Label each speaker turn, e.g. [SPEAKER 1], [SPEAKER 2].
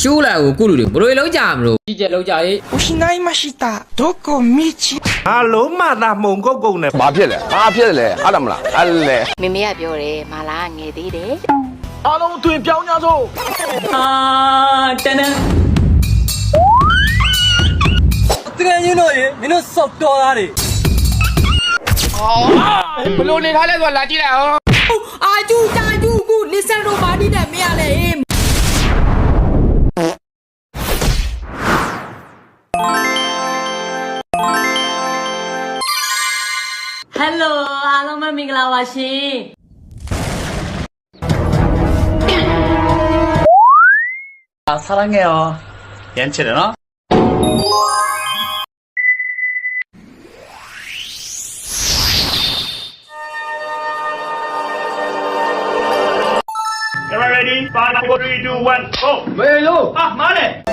[SPEAKER 1] ရှိုးလာကိုကုလူတွေဘယ်လိုလုံးကြမလို့ကြီးကျယ်လုံးကြရေး
[SPEAKER 2] 失いましたどこみち
[SPEAKER 3] ဟာလုံးမသာမုံကုတ်ကုတ်နဲ့
[SPEAKER 4] ဘာဖြစ်လဲဘာဖြစ်လဲအဲ့ဒါမလားအဲ့လေ
[SPEAKER 5] မေမေကပြောတယ်မာလာကငယ်သေးတယ်
[SPEAKER 6] အားလုံးအသွင်ပြောင်းကြစို့
[SPEAKER 7] တကယ်ချင်းတို့ရေမင်းတို့စောက်တော်သားတွေ
[SPEAKER 4] ဘလို့နေထားလဲဆိုလာကြည့်လိုက်အောင်
[SPEAKER 8] အာကျူတာကျူကူလ
[SPEAKER 9] Hello, halo memiglawasi. Ah,
[SPEAKER 6] 사랑해요. 얀체레나? Am I ready? Five, four, three, two, one, go!
[SPEAKER 7] Where are
[SPEAKER 6] you? Ah, money!